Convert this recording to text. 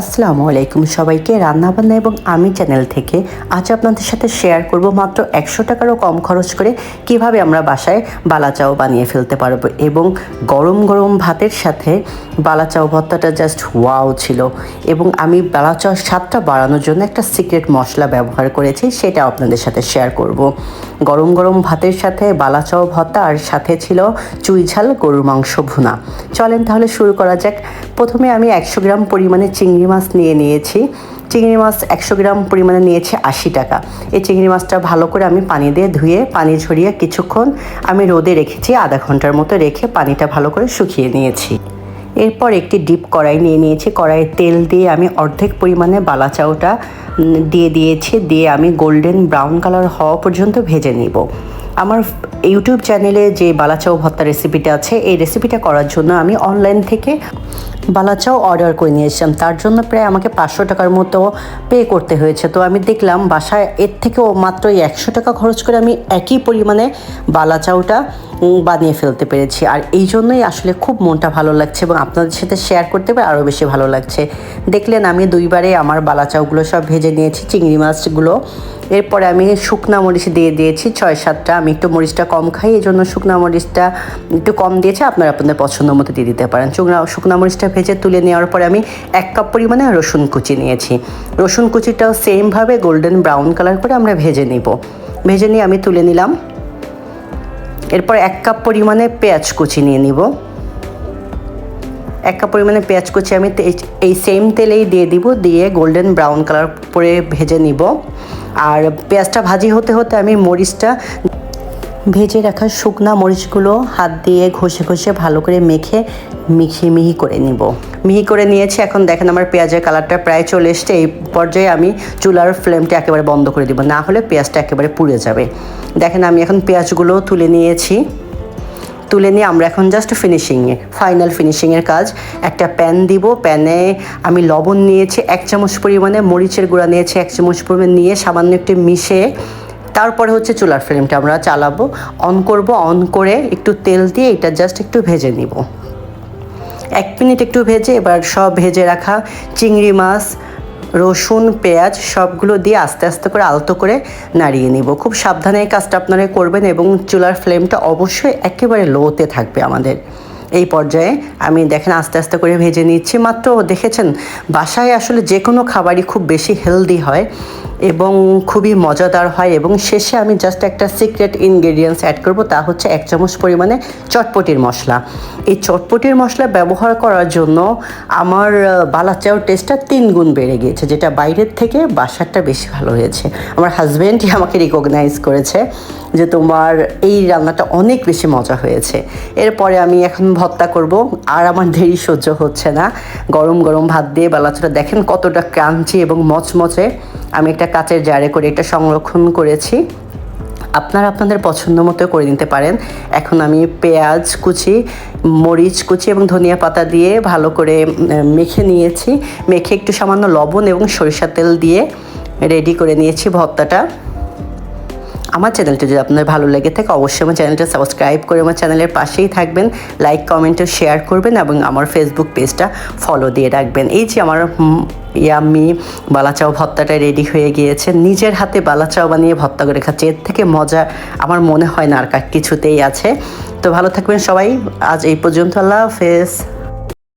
আসসালামু আলাইকুম সবাইকে, রান্নাবান্না এবং আমি চ্যানেল থেকে আজ আপনাদের সাথে শেয়ার করব মাত্র একশো টাকারও কম খরচ করে কীভাবে আমরা বাসায় বালাচাও বানিয়ে ফেলতে পারব এবং গরম গরম ভাতের সাথে বালাচাও ভর্তাটা জাস্ট ওয়াও ছিল এবং আমি বালাচাওর স্বাদটা বাড়ানোর জন্য একটা সিক্রেট মশলা ব্যবহার করেছি, সেটা আপনাদের সাথে শেয়ার করব। গরম গরম ভাতের সাথে বালাচাও ভর্তা আর সাথে ছিল চুই ঝাল গরুর মাংস ভুনা। চলেন তাহলে শুরু করা যাক। প্রথমে আমি একশো গ্রাম পরিমাণে চিংড়ি মাছ নিয়ে নিয়েছি। চিংড়ি মাছ একশো গ্রাম পরিমাণে নিয়েছি আশি টাকা। এই চিংড়ি মাছটা ভালো করে আমি পানি দিয়ে ধুয়ে, পানি ঝরিয়ে কিছুক্ষণ আমি রোদে রেখেছি, আধা ঘণ্টার মতো রেখে পানিটা ভালো করে শুকিয়ে নিয়েছি। এরপর একটি ডিপ কড়াই নিয়ে নিয়েছি। কড়াইয়ে তেল দিয়ে আমি অর্ধেক পরিমাণে বালা চাউটা দিয়ে দিয়েছি। দিয়ে আমি গোল্ডেন ব্রাউন কালার হওয়া পর্যন্ত ভেজে নিব। আমার ইউটিউব চ্যানেলে যে বালাচাও ভত্তা রেসিপিটা আছে, এই রেসিপিটা করার জন্য আমি অনলাইন থেকে বালাচাও অর্ডার করে নিয়েছিলাম। তার জন্য প্রায় আমাকে পাঁচশো টাকার মতো পে করতে হয়েছে। তো আমি দেখলাম বাসায় এর থেকেও মাত্র একশো টাকা খরচ করে আমি একই পরিমাণে বালাচাওটা বানিয়ে ফেলতে পেরেছি। আর এই জন্যই আসলে খুব মনটা ভালো লাগছে এবং আপনাদের সাথে শেয়ার করতে পেরে আরও বেশি ভালো লাগছে। দেখলেন আমি দুইবারে আমার বালাচাওগুলো সব ভেজে নিয়েছি, চিংড়ি মাছগুলো। এরপরে আমি শুকনা মরিচ দিয়ে দিয়েছি, ছয় সাতটা। আমি একটু মরিচটা কম খাই এই জন্য শুকনা মরিচটা একটু কম দিয়েছে। আপনারা আপনাদের পছন্দ মতো দিয়ে দিতে পারেন। শুকনা শুকনা মরিচটা ভেজে তুলে নেওয়ার পরে আমি এক কাপ পরিমাণে রসুন কুচি নিয়েছি। রসুন কুচিটাও সেমভাবে গোল্ডেন ব্রাউন কালার করে আমরা ভেজে নিব। ভেজে নিয়ে আমি তুলে নিলাম। এরপর এক কাপ পরিমাণে পেঁয়াজ কুচি নিয়ে নিব। এক কাপ পরিমাণে পেঁয়াজ কুচি আমি এই সেম তেলেই দিয়ে দিব, দিয়ে গোল্ডেন ব্রাউন কালার করে ভেজে নিব। আর পেঁয়াজটা ভাজি হতে হতে আমি মরিচটা ভেজে রাখা শুকনা মরিচগুলো হাত দিয়ে ঘষে ঘষে ভালো করে মেখে মিশিয়ে মিহি করে নিব। মিহি করে নিয়েছি, এখন দেখেন আমার পেঁয়াজের কালারটা প্রায় চলে এসছে। এই পর্যায়ে আমি চুলার ফ্লেমটা একেবারে বন্ধ করে দিব, না হলে পেঁয়াজটা একেবারে পুড়ে যাবে। দেখেন আমি এখন পেঁয়াজগুলো তুলে নিয়েছি। তুলে নিয়ে আমরা এখন জাস্ট ফিনিশিংয়ে ফাইনাল ফিনিশিংয়ের কাজ। একটা প্যান দিব প্যানে আমি লবণ নিয়েছি, এক চামচ পরিমাণে মরিচের গুঁড়া নিয়েছি, এক চামচ পরিমাণে নিয়ে সামান্য একটু মিশে তারপরে হচ্ছে চুলার ফ্লেমটা আমরা চালাবো। অন করব অন করে একটু তেল দিয়ে এটা জাস্ট একটু ভেজে নিব। এক মিনিট একটু ভেজে এবার সব ভেজে রাখা চিংড়ি মাছ, রসুন, পেঁয়াজ সবগুলো দিয়ে আস্তে আস্তে করে আলতো করে নাড়িয়ে নিব। খুব সাবধানে এই কাজটা আপনারা করবেন এবং চুলার ফ্লেমটা অবশ্যই একেবারে লোতে থাকবে আমাদের। এই পর্যায়ে আমি দেখেন আস্তে আস্তে করে ভেজে নিচ্ছি। মাত্র দেখেছেন, বাসায় আসলে যে কোনো খাবারই খুব বেশি হেলদি হয়। এবং খুবই মজাদার হয় এবং শেষে আমি জাস্ট একটা সিক্রেট ইনগ্রেডিয়েন্টস অ্যাড করব, তা হচ্ছে এক চামচ পরিমাণে চটপটির মশলা। এই চটপটির মশলা ব্যবহার করার জন্য আমার বালাচাওর টেস্টটা তিন গুণ বেড়ে গিয়েছে, যেটা বাইরের থেকে বাসারটা বেশি ভালো হয়েছে। আমার হাজব্যান্ডই আমাকে রিকগনাইজ করেছে যে তোমার এই রান্নাটা অনেক বেশি মজা হয়েছে। এরপরে আমি এখন ভত্তা করব, আর আমার দেরি সহ্য হচ্ছে না। গরম গরম ভাত দিয়ে বেলাচটা দেখেন কতটা ক্রাঞ্চি এবং মচমচে। আমি একটা কাচের জারে করে এটা সংরক্ষণ করেছি। আপনারা আপনাদের পছন্দ মতো করে নিতে পারেন। এখন আমি পেঁয়াজ কুচি, মরিচ কুচি এবং ধনিয়া পাতা দিয়ে ভালো করে মেখে নিয়েছি। মেখে একটু সামান্য লবণ এবং সরিষার তেল দিয়ে রেডি করে নিয়েছি ভর্তাটা। আমার চ্যানেলটা যদি আপনার ভালো লেগে থাকে, অবশ্যই আমার চ্যানেলটা সাবস্ক্রাইব করে আমার চ্যানেলের পাশেই থাকবেন। লাইক কমেন্ট ও শেয়ার করবেন এবং আমার ফেসবুক পেজটা ফলো দিয়ে রাখবেন। এই যে আমার ইয়াম্মি বালাচাও ভর্তাটা রেডি হয়ে গিয়েছে। নিজের হাতে বালাচাও বানিয়ে ভর্তা করে খাচ্ছে। এর থেকে মজা আমার মনে হয় না আর কিছুতেই আছে। তো ভালো থাকবেন সবাই। আজ এই পর্যন্ত আল্লাহ হাফেজ।